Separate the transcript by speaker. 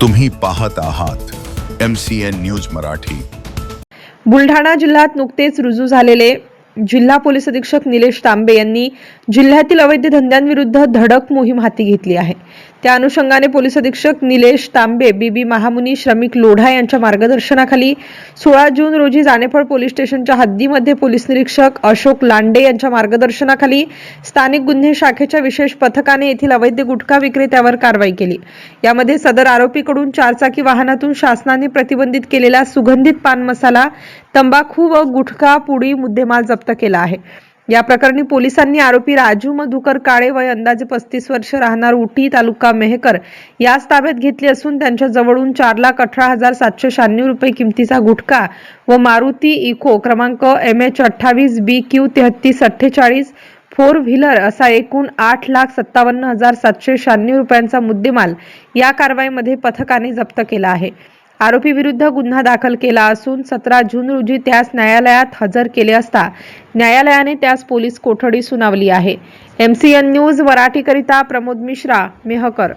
Speaker 1: तुम्ही पाहत आहात M C N news Marathi.
Speaker 2: Buldhana जिल्ह्यात नुकतेच रुजू झालेले जिल्हा पोलीस अधीक्षक निलेश तांबे यांनी जिल्ह्यातील अवैध धंद्यांविरुद्ध धडक मोहीम हाती घेतली आहे. त्या अनुषंगाने पोलीस अधीक्षक निलेश तांबे बीबी महामुनी श्रमिक लोढा यांच्या मार्गदर्शनाखाली सोळा जून रोजी जानेफळ पोलीस स्टेशनच्या हद्दीमध्ये पोलीस निरीक्षक अशोक लांडे यांच्या मार्गदर्शनाखाली स्थानिक गुन्हे शाखेच्या विशेष पथकाने येथील अवैध गुटखा विक्रेत्यावर कारवाई केली. यामध्ये सदर आरोपीकडून चारचाकी वाहनातून शासनाने प्रतिबंधित केलेला सुगंधित पान मसाला तंबाखू व गुटखा पुडी मुद्देमाल जप्त केला आहे. या प्रकरणी पोलिसांनी आरोपी राजू मधुकर काळे वय अंदाजे पस्तीस वर्ष राहणार उटी तालुका मेहकर याच ताब्यात घेतली असून त्यांच्या जवळून चार लाख अठरा हजार सातशे शहाण्णव रुपये किमतीचा गुटखा व मारुती इको क्रमांक एम एच अठ्ठावीस बी क्यू तेहतीस अठ्ठेचाळीस फोर व्हीलर असा एकूण आठ लाख सत्तावन्न हजार सातशे शहाण्णव रुपयांचा मुद्देमाल या कारवाईमध्ये पथकाने जप्त केला आहे. आरोपी विरुद्ध गुन्हा दाखल केला असून सतरा जून रोजी त्यास न्यायालयात हजर केले असता न्यायालयाने त्यास पोलीस कोठडी सुनावली आहे. एम सी एन न्यूज मराठीकरिता प्रमोद मिश्रा मेहकर.